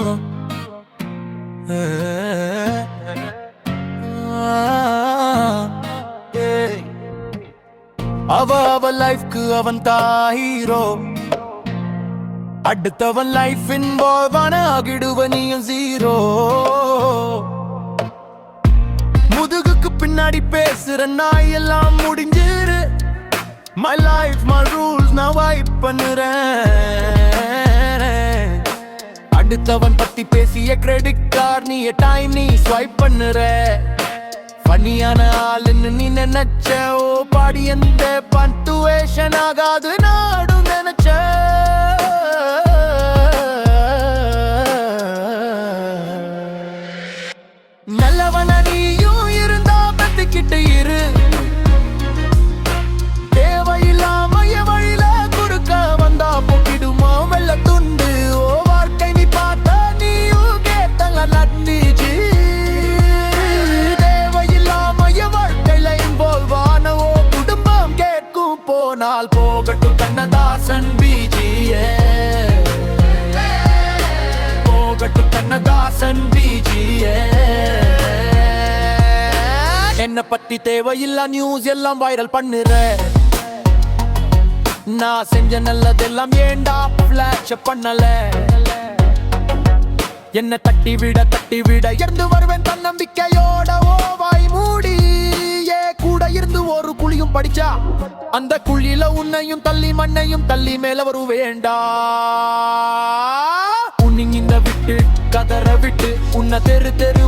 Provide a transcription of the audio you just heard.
Eh, eh, eh. Ah, அவ அவ லைஃப்க்கு அவன் தான் ஹீரோ அடுத்தவன் லைஃப் இன்வால்வ் ஆகிடுவ நீயும் ஜீரோ முதுகுக்கு பின்னாடி பேசுற நாய் எல்லாம் முடிஞ்சிரு. மை லைஃப் மை ரூல்ஸ் நான் வைப் பண்ணுறேன். எடுத்தவன் பத்தி பேசிய கிரெடிட் கார்டு நீ டைம் நீ ஸ்வைப் பண்ணுற. பண்ணியான ஆளுன்னு நீ நினைச்ச ஓ பாடி எந்த பண்டுவேஷன் ஆகாது நாடு. போனால் போகட்டும் கண்ணதாசன் பிஜியே போகட்டும் கண்ணதாசன் பிஜியே என்ன பத்தி தேவையில்லா நியூஸ் எல்லாம் வைரல் பண்ணுற. நான் செஞ்ச நல்லதெல்லாம் ஏண்டா ஃபிளாஷ் பண்ணல? என்ன தட்டி விட தட்டி விட இருந்து வருவேன் தன்னம்பிக்கையோட ஓ அந்த குழியில உன்னையும் தள்ளி மண்ணையும் தள்ளி மேல வருவேண்டா உன்னிங்க விட்டு கதற விட்டு உன்னை தெரு தெரு